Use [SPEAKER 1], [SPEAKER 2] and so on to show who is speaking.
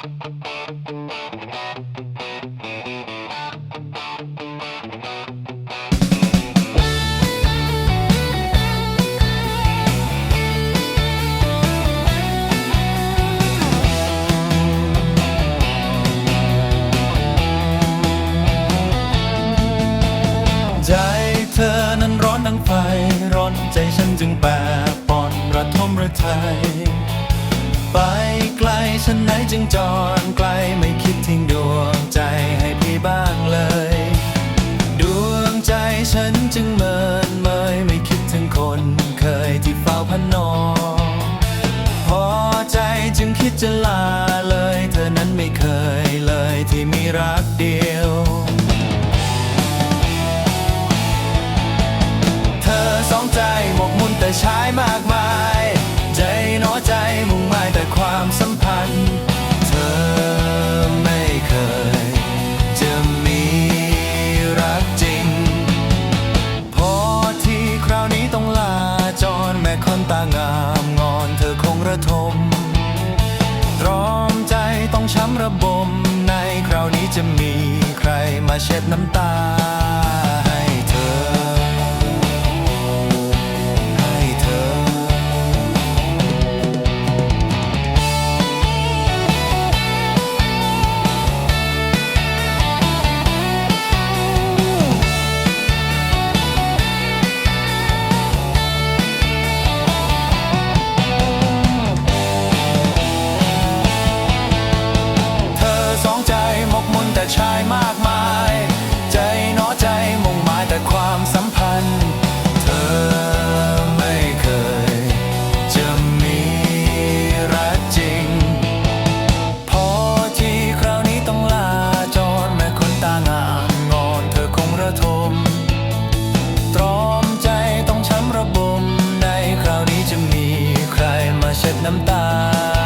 [SPEAKER 1] ใจเธอนั้นร้อนดังไฟ ร้อนใจฉันจึงแปรปอนระทมระทยไปไกล ฉันไหนจึงจรไกลไม่คิดทิ้งดวงใจให้พี่บ้างเลย ดวงใจฉันจึงเมินเมยไม่คิดถึงคนเคยที่เฝ้าพันนอพอใจจึงคิดจะลาเลย เธอนั้นไม่เคยเลยที่มีรักเดียวเธอสองใจหมกมุ่นแต่ชายมากางามงอนเธอคงระทมตรอมใจต้องช้ำระบมในคราวนี้จะมีใครมาเช็ดน้ำตา น้ำตา